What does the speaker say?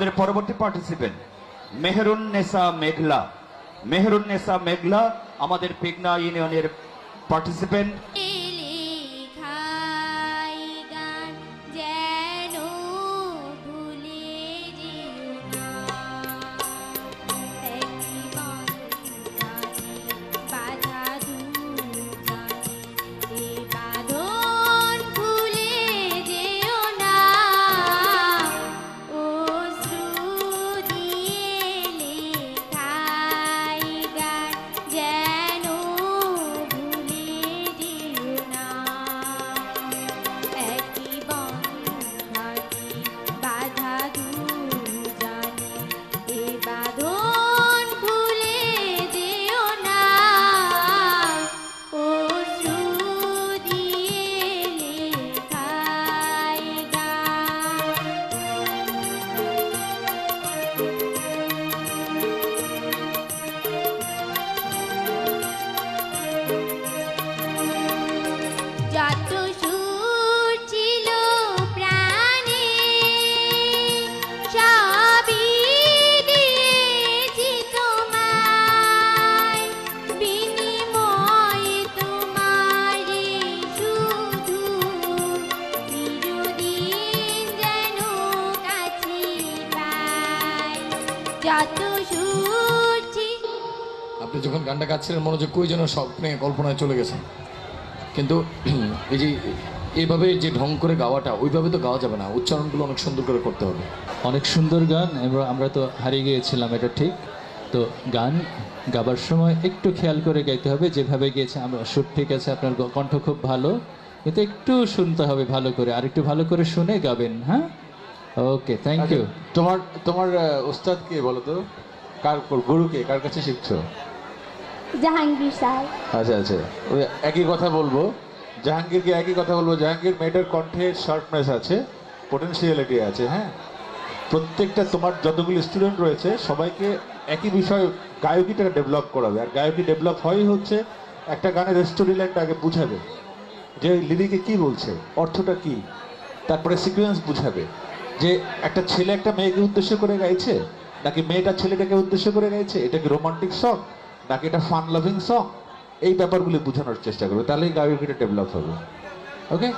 আমাদের পরবর্তী পার্টিসিপেন্ট মেহরুন নেসা মেঘলা। মেহরুন নেসা মেঘলা আমাদের পিগনা ইউনিয়নের পার্টিসিপেন্ট আপনি যখন গানটা গাচ্ছিলেন মনে হচ্ছে কই যেন স্বপ্নে কল্পনায় চলে গেছেন কিন্তু এই যে এইভাবে যে ঢং করে গাওয়াটা ওইভাবে তো গাওয়া যাবে না। উচ্চারণগুলো অনেক সুন্দর করে করতে হবে। অনেক সুন্দর গান এবং আমরা তো হারিয়ে গিয়েছিলাম এটা ঠিক। তো গান গাবার সময় একটু খেয়াল করে গাইতে হবে যেভাবে গিয়েছে আমরা সুর ঠিক আছে আপনার কণ্ঠ খুব ভালো। এতে একটু শুনতে হবে ভালো করে আর একটু ভালো করে শুনে গাবেন হ্যাঁ? ওকে থ্যাংক ইউ তোমার তোমার ওস্তাদ কে বলো তো? কার গুরু কে? কার কাছে শিখছো? জাহাঙ্গীর স্যার। আচ্ছা আচ্ছা। ওই একই কথা বলব। জাহাঙ্গীরকে একই কথা বলব। জাহাঙ্গীর মেয়েটার কণ্ঠে শার্পনেস আছে পোটেন্সিয়ালিটি আছে হ্যাঁ? প্রত্যেকটা তোমার যতগুলি স্টুডেন্ট রয়েছে সবাইকে একই বিষয় গায়কিটাকে ডেভেলপ করাবে। আর গায়কি ডেভেলপ হয় হচ্ছে একটা গানের স্টোরি লাইনটা আগে বুঝাবে। যে লিরিকে কি বলছে অর্থটা কি তারপরে সিকোয়েন্স বুঝাবে। যে একটা ছেলে একটা মেয়েকে উদ্দেশ্য করে গাইছে, নাকি মেয়েটা ছেলেটাকে উদ্দেশ্য করে গাইছে, এটা কি রোমান্টিক সং নাকি এটা ফান লাভিং সং এই ব্যাপারগুলি বোঝানোর চেষ্টা করবে, তাহলেই গায়কিটা ডেভেলপ হবে। ওকে